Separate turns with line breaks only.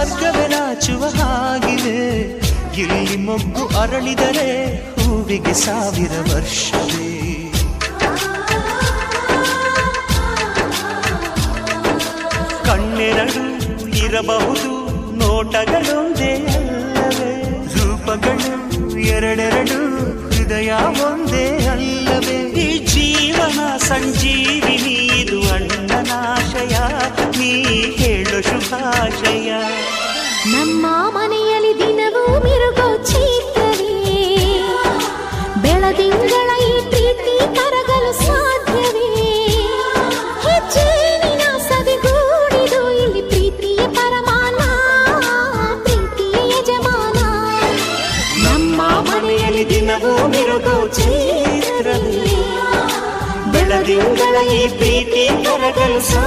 ಮಾರ್ಗವೇ ಹಾಗಿದೆ. ಇಲ್ಲಿ ಮೊಗ್ಗು ಅರಳಿದರೆ ಹೂವಿಗೆ ಸಾವಿರ ವರ್ಷವೇ. ಕಣ್ಣೆರಡು ಇರಬಹುದು, ನೋಟಗಳೊಂದೇ ಅಲ್ಲವೇ. ರೂಪಗಳು ಎರಡೆರಡು, ಹೃದಯ ಒಂದೇ ಅಲ್ಲವೇ. ಈ ಜೀವನ ಸಂಜೀವಿನಿ, ಇದು ಅಣ್ಣನಾಶಯ
ನಮ್ಮ ಮನೆಯಲ್ಲಿ ದಿನವೂ ಮಿರುಗೋ ಚೈತ್ರವೇ ಬೆಳದಿಂಗಳ ಈ ಪ್ರೀತಿ ಕರಗಲು ಸಾಧ್ಯವೇ ಹೆಜ್ಜೇನಿನ ಸವಿಗೂಡಿದು ಇಲ್ಲಿ ಪ್ರೀತಿಯ ಪರಮಾನ ಪ್ರೀತಿಯ ಯಜಮಾನ
ನಮ್ಮ ಮನೆಯಲ್ಲಿ ದಿನವೂ ಮಿರುಗೋ ಚೈತ್ರವೇ ಬೆಳದಿಂಗಳ ಈ ಪ್ರೀತಿ ಕರಗಲು ಸಾ